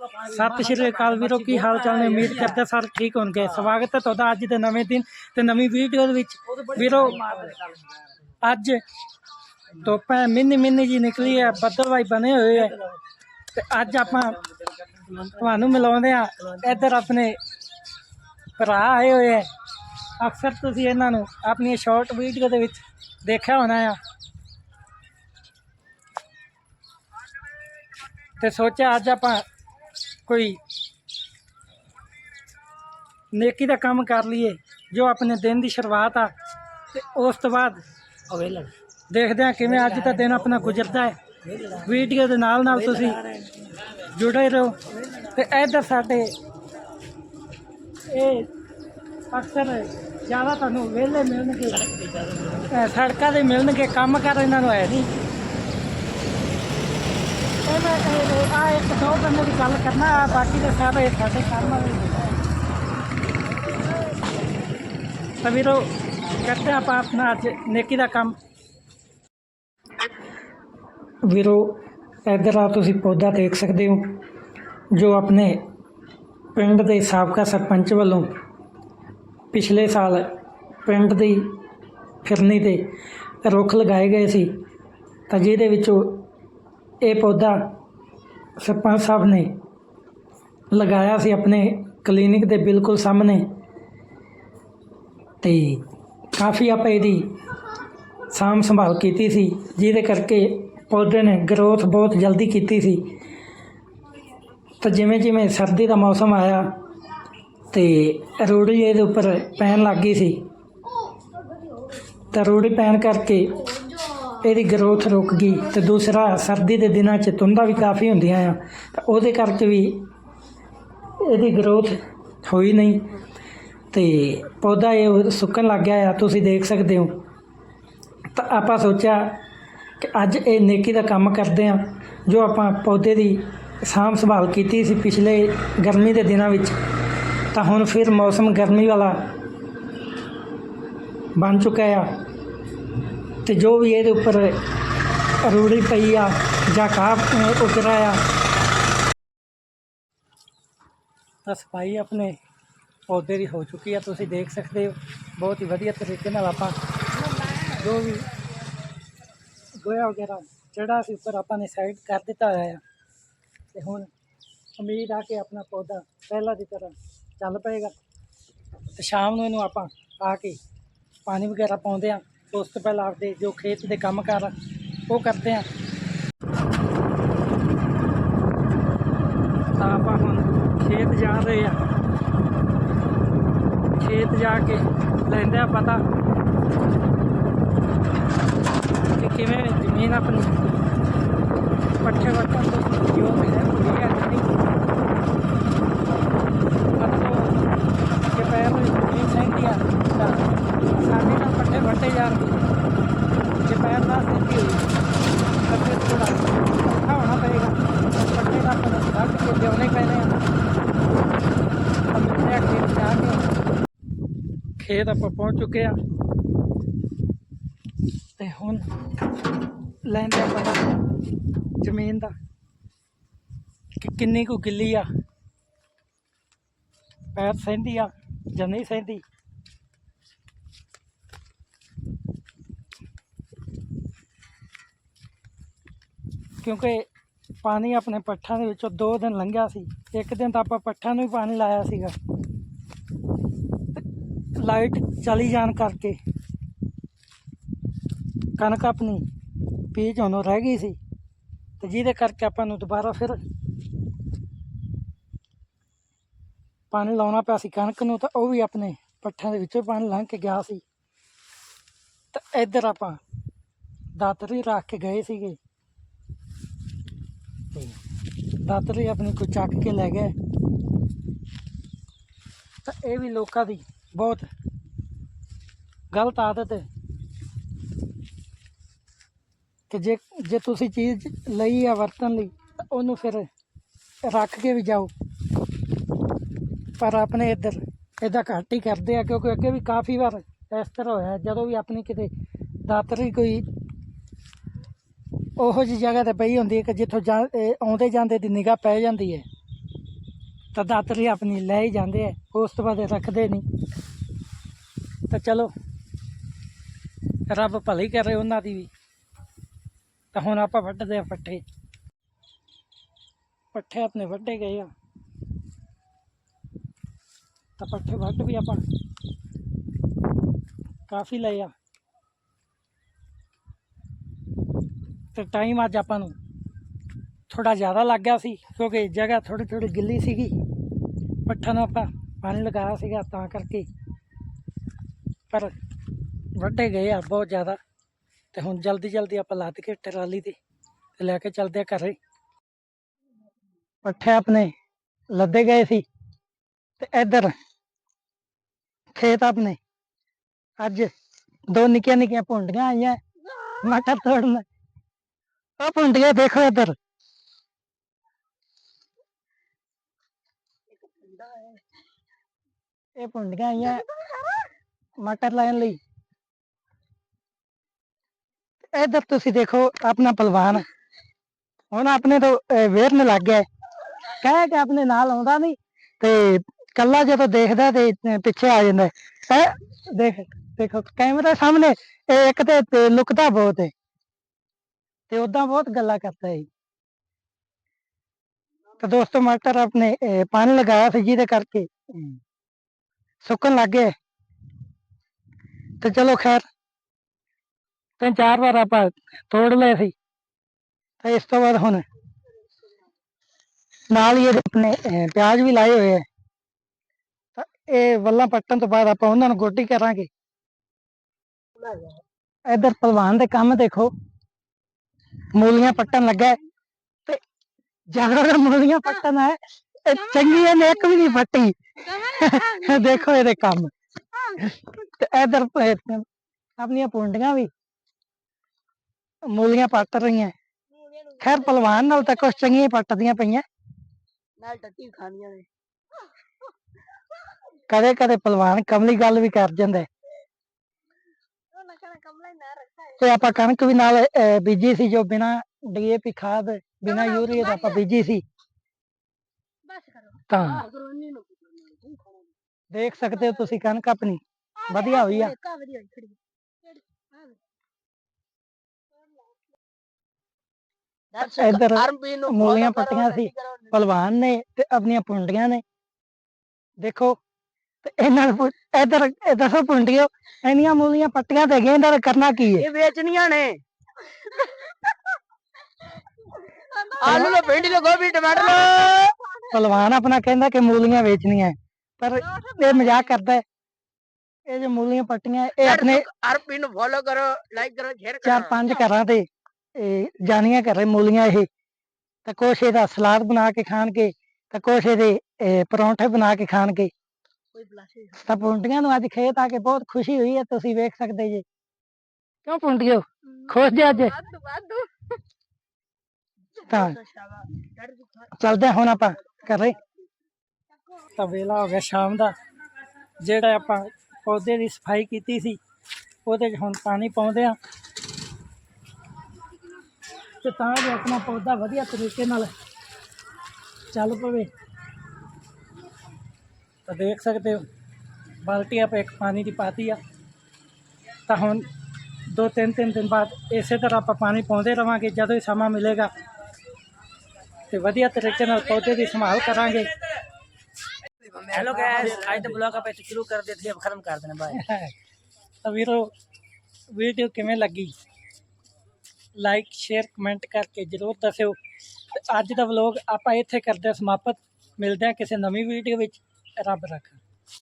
ਸਤਿ ਸ਼੍ਰੀ ਅਕਾਲ ਵੀਰੋ ਕੀ ਹਾਲ ਚਾਲ ਨੇ? ਉਮੀਦ ਕਰਦੇ ਸਾਰੇ ਠੀਕ ਹੋਣਗੇ। ਸਵਾਗਤ ਹੈ ਤੁਹਾਡਾ ਅੱਜ ਦੇ ਨਵੇਂ ਦਿਨ ਤੇ ਨਵੀਂ ਵੀਡੀਓ ਦੇ ਵਿੱਚ। ਵੀਰੋ ਅੱਜ ਧੁੱਪਾਂ ਮਿੰਨੀ ਮਿੰਨੀ ਜੀ ਨਿਕਲੀ ਹੈ ਬੱਦਲਵਾਈ ਬਣੇ ਹੋਏ ਹੈ। ਤੇ ਅੱਜ ਆਪਾਂ ਤੁਹਾਨੂੰ ਮਿਲਾਉਂਦੇ ਆ ਇੱਧਰ ਆਪਣੇ ਭਰਾ ਆਏ ਹੋਏ ਹੈ। ਅਕਸਰ ਤੁਸੀਂ ਇਹਨਾਂ ਨੂੰ ਆਪਣੀ ਸ਼ਾਰਟ ਵੀਡੀਓ ਦੇ ਵਿੱਚ ਦੇਖਿਆ ਹੋਣਾ ਆ। ਤੇ ਸੋਚਿਆ ਅੱਜ ਆਪਾਂ ਕੋਈ ਨੇਕੀ ਦਾ ਕੰਮ ਕਰ ਲਈਏ ਜੋ ਆਪਣੇ ਦਿਨ ਦੀ ਸ਼ੁਰੂਆਤ ਆ ਤੇ ਉਸ ਤੋਂ ਬਾਅਦ ਦੇਖਦੇ ਹਾਂ ਕਿਵੇਂ ਅੱਜ ਦਾ ਦਿਨ ਆਪਣਾ ਗੁਜ਼ਰਦਾ ਹੈ। ਵੀਡੀਓ ਦੇ ਨਾਲ ਨਾਲ ਤੁਸੀਂ ਜੁੜੇ ਰਹੋ। ਤੇ ਇੱਧਰ ਸਾਡੇ ਇਹ ਅਕਸਰ ਜ਼ਿਆਦਾ ਤੁਹਾਨੂੰ ਵਿਹਲੇ ਮਿਲਣਗੇ ਸੜਕਾਂ ਦੇ ਮਿਲਣਗੇ ਕੰਮ ਕਰ ਇਹਨਾਂ ਨੂੰ ਹੈ ਨਹੀਂ। ਮੈਂ ਆ ਇੱਕ ਦੋ ਬੰਦੇ ਦੀ ਗੱਲ ਕਰਨਾ ਆ ਬਾਕੀ ਦੇ ਸਾਰੇ ਸਾਡੇ ਕੰਮ ਵਾਲੇ ਤਾਂ ਵੀਰੋ, ਕਰਦੇ ਆਪਾਂ ਆਪਣਾ ਅੱਜ ਨੇਕੀ ਦਾ ਕੰਮ। ਵੀਰੋ, ਇੱਧਰ ਆ ਤੁਸੀਂ ਪੌਦਾ ਦੇਖ ਸਕਦੇ ਹੋ, ਜੋ ਆਪਣੇ ਪਿੰਡ ਦੇ ਸਾਬਕਾ ਸਰਪੰਚ ਵੱਲੋਂ ਪਿਛਲੇ ਸਾਲ ਪਿੰਡ ਦੀ ਫਿਰਨੀ ਤੇ ਰੁੱਖ ਲਗਾਏ ਗਏ ਸੀ, ਤਾਂ ਜਿਹਦੇ ਵਿੱਚੋਂ ਇਹ ਪੌਦਾ ਸਰਪੰਚ ਸਾਹਿਬ ਨੇ ਲਗਾਇਆ ਸੀ ਆਪਣੇ ਕਲੀਨਿਕ ਦੇ ਬਿਲਕੁਲ ਸਾਹਮਣੇ ਤੇ ਕਾਫੀ ਆਪਾਂ ਇਹਦੀ ਸਾਂਭ ਸੰਭਾਲ ਕੀਤੀ ਸੀ, ਜਿਹਦੇ ਕਰਕੇ ਪੌਦੇ ਨੇ ਗਰੋਥ ਬਹੁਤ ਜਲਦੀ ਕੀਤੀ ਸੀ। ਤਾਂ ਜਿਵੇਂ ਜਿਵੇਂ ਸਰਦੀ ਦਾ ਮੌਸਮ ਆਇਆ ਤੇ ਰੂੜੀ ਇਹਦੇ ਉੱਪਰ ਪੈਣ ਲੱਗ ਗਈ ਸੀ। ਤਾਂ ਰੂੜੀ ਪੈਣ ਕਰਕੇ ਇਹਦੀ ਗਰੋਥ ਰੁਕ ਗਈ ਤੇ ਦੂਸਰਾ, ਸਰਦੀ ਦੇ ਦਿਨਾਂ 'ਚ ਤੁੰਦਾ ਵੀ ਕਾਫੀ ਹੁੰਦੀਆਂ ਆ। ਤਾਂ ਉਹਦੇ ਕਰਕੇ ਵੀ ਇਹਦੀ ਗਰੋਥ ਹੋਈ ਨਹੀਂ। ਤੇ ਪੌਦਾ ਇਹ ਸੁੱਕਣ ਲੱਗ ਗਿਆ ਆ, ਤੁਸੀਂ ਦੇਖ ਸਕਦੇ ਹੋ। ਤਾਂ ਆਪਾਂ ਸੋਚਿਆ ਕਿ ਅੱਜ ਇਹ ਨੇਕੀ ਦਾ ਕੰਮ ਕਰਦੇ ਆ, ਜੋ ਆਪਾਂ ਪੌਦੇ ਦੀ ਸਾਂਭ ਸੰਭਾਲ ਕੀਤੀ ਸੀ ਪਿਛਲੇ ਗਰਮੀ ਦੇ ਦਿਨਾਂ ਵਿੱਚ, ਤਾਂ ਹੁਣ ਫਿਰ ਮੌਸਮ ਗਰਮੀ ਵਾਲਾ ਬਣ ਚੁੱਕਾ ਆ। ਤੇ ਜੋ ਵੀ ਇਹਦੇ ਉੱਪਰ ਰੂੜੀ ਪਈ ਆ ਜਾਂ ਕਾਹ ਉਤਰਾ ਆ ਤਾਂ ਸਫ਼ਾਈ ਆਪਣੇ ਪੌਦੇ ਦੀ ਹੋ ਚੁੱਕੀ ਆ, ਤੁਸੀਂ ਦੇਖ ਸਕਦੇ ਹੋ। ਬਹੁਤ ਹੀ ਵਧੀਆ ਤਰੀਕੇ ਨਾਲ ਆਪਾਂ ਜੋ ਵੀ ਗੋਇਆ ਵਗੈਰਾ ਜਿਹੜਾ ਸੀ ਉੱਪਰ ਆਪਾਂ ਨੇ ਸਾਈਡ ਕਰ ਦਿੱਤਾ ਹੋਇਆ ਆ। ਤੇ ਹੁਣ ਉਮੀਦ ਆ ਕਿ ਆਪਣਾ ਪੌਦਾ ਪਹਿਲਾਂ ਦੀ ਤਰ੍ਹਾਂ ਚੱਲ ਪਏਗਾ। ਤੇ ਸ਼ਾਮ ਨੂੰ ਇਹਨੂੰ ਆਪਾਂ ਆ ਕੇ ਪਾਣੀ ਵਗੈਰਾ ਪਾਉਂਦੇ ਆ। ਉਸ ਤੋਂ ਪਹਿਲਾਂ ਆਪਦੇ ਜੋ ਖੇਤ ਦੇ ਕੰਮ ਕਾਰ ਆ, ਉਹ ਕਰਦੇ ਆ। ਤਾਂ ਆਪਾਂ ਹੁਣ ਖੇਤ ਜਾ ਰਹੇ ਆ। ਖੇਤ ਜਾ ਕੇ ਲੈਂਦੇ ਆ ਪਤਾ ਕਿ ਕਿਵੇਂ ਜ਼ਮੀਨ ਆਪਣੀ। ਪੱਠੇ ਵੱਟਣ ਤੋਂ ਜੋ ਹੈ ਪੂਰੀ ਹੈ ਨਹੀਂ ਮਤਲਬ ਕਿ ਪੈਰ ਨੂੰ ਜ਼ਮੀਨ ਸਹਿੰਦੀ ਆ ਤਾਂ ਸਾਡੇ ਨਾਲ ਪੱਠੇ ਵੱਟੇ ਜਾਣਗੇ ਜੇ ਪੈਰ ਨਾ ਸਹਿੰਦੀ ਹੋਈ ਤਾਂ ਫਿਰ ਥੋੜਾ ਔਖਾ ਹੋਣਾ ਪਏਗਾ ਪੱਠੇ ਦਾ ਆਪਾਂ ਨੂੰ ਵੱਢ ਕੇ ਲਿਆਉਣੇ ਪੈਣੇ ਆ ਤਾਂ ਮਿਲਦੇ ਆ ਖੇਤ ਖੇਤ ਆਪਾਂ ਪਹੁੰਚ ਚੁੱਕੇ ਆ। ਤੇ ਹੁਣ ਲੈਂਦੇ ਆ ਪਤਾ ਜ਼ਮੀਨ ਦਾ। ਕਿ ਕਿੰਨੀ ਕੁ ਗਿੱਲੀ ਆ। ਪੈਰ ਸਹਿੰਦੀ ਆ ਜਾਂ ਨਹੀਂ ਸਹਿੰਦੀ। ਕਿਉਂਕਿ ਪਾਣੀ ਆਪਣੇ ਪੱਠਾਂ ਦੇ ਵਿੱਚੋਂ ਦੋ ਦਿਨ ਲੰਘਿਆ ਸੀ। ਇੱਕ ਦਿਨ ਤਾਂ ਆਪਾਂ ਪੱਠਾਂ ਨੂੰ ਹੀ ਪਾਣੀ ਲਾਇਆ ਸੀਗਾ। ਲਾਈਟ ਚਲੀ ਜਾਣ ਕਰਕੇ ਕਣਕ ਆਪਣੀ ਬੀਜ ਹੋਣੋਂ ਰਹਿ ਗਈ ਸੀ ਤੇ ਜਿਹਦੇ ਕਰਕੇ ਆਪਾਂ ਨੂੰ ਦੁਬਾਰਾ ਫਿਰ ਪਾਣੀ ਲਾਉਣਾ ਪਿਆ ਸੀ। ਕਣਕ ਨੂੰ ਤਾਂ ਉਹ ਵੀ ਆਪਣੇ ਪੱਠਾਂ ਦੇ ਵਿੱਚੋਂ ਪਾਣੀ ਲੰਘ ਕੇ ਗਿਆ ਸੀ। ਤਾਂ ਇੱਧਰ ਆਪਾਂ ਦਾਤਰੀ ਰੱਖ ਕੇ ਗਏ ਸੀਗੇ। ਦਾਤਰੀ ਆਪਣੀ ਕੋਈ ਚੱਕ ਕੇ ਲੈ ਗਏ। ਤਾਂ ਇਹ ਵੀ ਲੋਕਾਂ ਦੀ ਬਹੁਤ ਗਲਤ ਆਦਤ ਹੈ। ਕਿ ਜੇ ਜੇ ਤੁਸੀਂ ਚੀਜ਼ ਲਈ ਆ ਵਰਤਣ ਲਈ, ਤਾਂ ਉਹਨੂੰ ਫਿਰ ਰੱਖ ਕੇ ਵੀ ਜਾਓ। ਪਰ ਆਪਣੇ ਇੱਧਰ ਇਹਦਾ ਘੱਟ ਹੀ ਕਰਦੇ ਆ, ਕਿਉਂਕਿ ਅੱਗੇ ਵੀ ਕਾਫੀ ਵਾਰ ਇਸ ਤਰ੍ਹਾਂ ਹੋਇਆ, ਜਦੋਂ ਵੀ ਆਪਣੀ ਕਿਤੇ ਦਾਤਰੀ ਕੋਈ ਉਹੋ ਜਿਹੀ ਜਗ੍ਹਾ ਤੇ ਪਈ ਹੁੰਦੀ ਹੈ ਕਿ ਜਿੱਥੋਂ ਜਾ ਇਹ ਆਉਂਦੇ ਜਾਂਦੇ ਦੀ ਨਿਗਾਹ ਪੈ ਜਾਂਦੀ ਹੈ। ਤਾਂ ਦਾਤਰੀ ਆਪਣੀ ਲੈ ਹੀ ਜਾਂਦੇ ਹੈ, ਉਸ ਤੋਂ ਬਾਅਦ ਇਹ ਰੱਖਦੇ ਨਹੀਂ। ਤਾਂ ਚਲੋ, ਰੱਬ ਭਲੀ ਕਰੇ ਉਹਨਾਂ ਦੀ ਵੀ। ਤਾਂ ਹੁਣ ਆਪਾਂ ਵੱਢਦੇ ਆ ਪੱਠੇ। ਪੱਠੇ ਆਪਣੇ ਵੱਢੇ ਗਏ ਆ। ਤਾਂ ਪੱਠੇ ਵੱਢ ਵੀ ਆਪਾਂ। ਕਾਫੀ ਲਏ ਆ। ਤੇ ਟਾਈਮ ਅੱਜ ਆਪਾਂ ਨੂੰ ਥੋੜਾ ਜ਼ਿਆਦਾ ਲੱਗ ਗਿਆ ਸੀ, ਕਿਉਂਕਿ ਜਗ੍ਹਾ ਥੋੜੀ ਥੋੜੀ ਗਿੱਲੀ ਸੀਗੀ। ਪੱਠਾ ਨੂੰ ਆਪਾਂ ਪਾਣੀ ਲਗਾਇਆ ਸੀਗਾ ਤਾਂ ਕਰਕੇ। ਪਰ ਵੱਢੇ ਗਏ ਆ ਬਹੁਤ ਜ਼ਿਆਦਾ। ਤੇ ਹੁਣ ਜਲਦੀ ਜਲਦੀ ਆਪਾਂ ਲੱਦ ਕੇ ਟਰਾਲੀ ਤੇ ਤੇ ਲੈ ਕੇ ਚੱਲਦੇ ਆ ਘਰੇ। ਪੱਠੇ ਆਪਣੇ ਲੱਦੇ ਗਏ ਸੀ ਤੇ ਇੱਧਰ ਖੇਤ ਆਪਣੇ। ਅੱਜ ਦੋ ਨਿੱਕੀਆਂ ਨਿੱਕੀਆਂ ਭੁੰਡੀਆਂ ਆਈਆਂ ਮਟਰ ਤੋੜਨ। ਉਹ ਭੁੰਡੀਆਂ ਦੇਖੋ ਇੱਧਰ। ਇਹ ਭੁੰਡੀਆਂ ਆਈਆਂ ਮਟਰ ਲੈਣ ਲਈ। ਇੱਧਰ ਤੁਸੀਂ ਦੇਖੋ ਆਪਣਾ ਪਹਿਲਵਾਨ ਹੁਣ ਆਪਣੇ ਤੋਂ ਵੇਰਨ ਲੱਗ ਗਿਆ। ਕਹਿ ਕੇ ਆਪਣੇ ਨਾਲ ਆਉਂਦਾ ਨਹੀਂ ਤੇ ਕੱਲਾ ਜਦੋਂ ਦੇਖਦਾ ਤੇ ਪਿੱਛੇ ਆ ਜਾਂਦਾ। ਹੈ? ਦੇਖ ਦੇਖੋ ਕੈਮਰਾ ਸਾਹਮਣੇ। ਇਹ ਇੱਕ ਤੇ ਤੇ ਲੁਕਦਾ ਬਹੁਤ ਹੈ ਤੇ ਉਦਾਂ ਬਹੁਤ ਗੱਲਾਂ ਕਰਦਾ ਹੈ ਤਾਂ ਦੋਸਤੋ ਮਟਰ ਆਪਣੇ ਅਹ, ਪਾਣੀ ਲਗਾਇਆ ਸੀ ਜਿਹਦੇ ਕਰਕੇ ਅਮ, ਸੁੱਕਣ ਲੱਗ ਗਏ। ਤੇ ਚਲੋ ਖੈਰ ਤਿੰਨ ਚਾਰ ਵਾਰ ਆਪਾਂ ਤੋੜ ਲਏ ਸੀ। ਤੇ ਇਸ ਤੋਂ ਬਾਅਦ ਹੁਣ ਨਾਲ ਹੀ ਇਹਦੇ ਆਪਣੇ ਅਹ, ਪਿਆਜ਼ ਵੀ ਲਾਏ ਹੋਏ ਆ। ਤਾਂ ਇਹ ਵੱਲਾਂ ਪੱਟਣ ਤੋਂ ਬਾਅਦ ਆਪਾਂ ਉਹਨਾਂ ਨੂੰ ਗੋਡੀ ਕਰਾਂਗੇ। ਇੱਧਰ ਪਹਿਲਵਾਨ ਦੇ ਕੰਮ ਦੇਖੋ। ਮੂਲੀਆਂ ਪੱਟਣ ਲੱਗਾ ਹੈ। ਤੇ ਦਾ ਮੂਲੀਆਂ ਪੱਟਣ ਹੈ। ਇਹ ਚੰਗੀਆਂ ਨੇ ਇੱਕ ਵੀ ਨਹੀਂ ਪੱਟੀ। ਦੇਖੋ ਇਹਦੇ ਕੰਮ। ਤੇ ਇੱਧਰ ਆਪਣੀਆਂ ਪੁੰਡੀਆਂ ਵੀ ਮੂਲੀਆਂ ਪੱਟ ਰਹੀਆਂ ਖੈਰ ਪਹਿਲਵਾਨ ਨਾਲ ਤਾਂ ਕੁਛ ਚੰਗੀਆਂ ਪੱਟਦੀਆਂ ਪਈਆਂ। ਨਾਲ ਟੱਟੀ ਖਾਣੀਆਂ ਨੇ। ਕਦੇ ਕਦੇ ਪਹਿਲਵਾਨ ਕਮਲੀ ਗੱਲ ਵੀ ਕਰ ਜਾਂਦਾ ਹੈ। ਉਹਨਾਂ ਕਹਿੰਦਾ ਕਮਲਾ ਹੀ ਨਾ ਰੱਖਾ ਹੈ ਤੇ ਆਪਾਂ ਕਣਕ ਵੀ ਨਾਲ ਅਹ, ਬੀਜੀ ਸੀ ਜੋ ਬਿਨਾ ਡੀਏਪੀ ਖਾਦ ਬਿਨਾ ਯੂਰੀਆ ਦਾ ਆਪਾਂ ਬੀਜੀ ਸੀ। ਬਸ ਕਰੋ। ਤਾਂ ਨੂੰ ਦੇਖ ਸਕਦੇ ਹੋ ਤੁਸੀਂ ਕਣਕ ਆਪਣੀ। ਵਧੀਆ ਹੋਈ ਆ। ਕਾ ਵਧੀਆ ਹੋਈ ਖੜੀ ਇੱਧਰ ਆਰਮਪੀ ਨੂੰ ਮੂਲੀਆਂ follow ਕਰੋ, ਪੱਟੀਆਂ ਸੀ। ਕਰੋ। ਪਹਿਲਵਾਨ ਨੇ ਤੇ ਆਪਣੀਆਂ ਪੁੰਡੀਆਂ ਨੇ। ਦੇਖੋ ਤੇ ਇਹਨਾਂ ਨੂੰ ਪੁੱਛ- ਇੱਧਰ ਇਹ ਦੱਸੋ ਪੁੰਡੀਓ ਇੰਨੀਆਂ ਮੂਲੀਆਂ ਪੱਟੀਆਂ ਤੇ ਗਏ ਇਹਨਾਂ ਦਾ ਕਰਨਾ ਕੀ ਹੈ? ਇਹ ਵੇਚਣੀਆਂ ਨੇ। ਆਲੂ ਦਾ ਭਿੰਡੀ ਦਾ ਗੋਭੀ ਟਮਾਟਰ ਪਹਿਲਵਾਨ ਆਪਣਾ ਕਹਿੰਦਾ ਕਿ ਮੂਲੀਆਂ ਵੇਚਣੀਆਂ ਹੈ। ਪਰ ਇਹ ਮਜ਼ਾਕ ਕਰਦਾ ਹੈ। ਇਹ ਜੋ ਮੂਲੀਆਂ ਪੱਟੀਆਂ ਇਹ ਆਪਣੇ ਆਰਮਪੀ ਨੂੰ ਫੋਲੋ ਕਰੋ ਲਾਈਕ ਕਰੋ ਸ਼ੇਅਰ ਕਰੋ। ਚਾਰ ਪੰਜ ਘਰਾਂ ਤੇ ਇਹ ਜਾਨੀਆਂ ਕਰ ਰਹੇ ਮੂਲੀਆਂ ਇਹ। ਤਾਂ ਕੁਛ ਇਹਦਾ ਸਲਾਦ ਬਣਾ ਕੇ ਖਾਣਗੇ ਤਾਂ ਕੁਛ ਇਹਦੇ ਇਹ, ਪਰੌਂਠੇ ਬਣਾ ਕੇ ਖਾਣਗੇ। ਕੋਈ ਬਲਾਸ਼ੇ ਤਾਂ ਪੁੰਡੀਆਂ ਨੂੰ ਅੱਜ ਖੇਤ ਆ ਕੇ ਬਹੁਤ ਖੁਸ਼ੀ ਹੋਈ ਹੈ ਤੁਸੀਂ ਵੇਖ ਸਕਦੇ ਜੇ। ਕਿਉਂ ਪੁੰਡੀਓ ਖੁਸ਼ ਜੇ ਅੱਜ? ਵਾਧੂ ਵਾਧੂ। ਤਾਂ ਚੱਲਦੇ ਹੁਣ ਆਪਾਂ ਘਰੇ। ਤਾਂ ਵੇਲਾ ਹੋ ਗਿਆ ਸ਼ਾਮ ਦਾ। ਜਿਹੜਾ ਆਪਾਂ ਪੌਦੇ ਦੀ ਸਫ਼ਾਈ ਕੀਤੀ ਸੀ ਉਹਦੇ 'ਚ ਹੁਣ ਪਾਣੀ ਪਾਉਂਦੇ ਆ ਤੇ ਤਾਂ ਜੋ ਆਪਣਾ ਪੌਦਾ ਵਧੀਆ ਤਰੀਕੇ ਨਾਲ ਚੱਲ ਪਵੇ। ਤਾਂ ਦੇਖ ਸਕਦੇ ਹੋ ਬਾਲਟੀ ਆਪਾਂ ਇੱਕ ਪਾਣੀ ਦੀ ਪਾਤੀ ਆ ਤਾਂ ਹੁਣ ਦੋ ਤਿੰਨ ਤਿੰਨ ਦਿਨ ਬਾਅਦ ਇਸੇ ਤਰ੍ਹਾਂ ਆਪਾਂ ਪਾਣੀ ਪਾਉਂਦੇ ਰਵਾਂਗੇ ਜਦੋਂ ਹੀ ਸਮਾਂ ਮਿਲੇਗਾ ਤੇ ਵਧੀਆ ਤਰੀਕੇ ਨਾਲ ਪੌਦੇ ਦੀ ਸੰਭਾਲ ਕਰਾਂਗੇ हेलो गाइस आज तो ब्लॉग आप ऐसे शुरू कर देते हैं अब खत्म कर देना बाय ਤਾਂ ਵੀਰੋ ਵੀਡੀਓ ਕਿਵੇਂ ਲੱਗੀ ਲਾਈਕ ਸ਼ੇਅਰ ਕਮੈਂਟ ਕਰਕੇ ਜਰੂਰ ਦੱਸਿਓ ਤੇ ਅੱਜ ਦਾ ਵਲੋਗ ਆਪਾਂ ਇੱਥੇ ਕਰਦੇ ਹਾਂ ਸਮਾਪਤ ਮਿਲਦੇ ਹਾਂ ਕਿਸੇ ਨਵੀਂ ਵੀਡੀਓ ਵਿੱਚ ਰੱਬ ਰੱਖਾ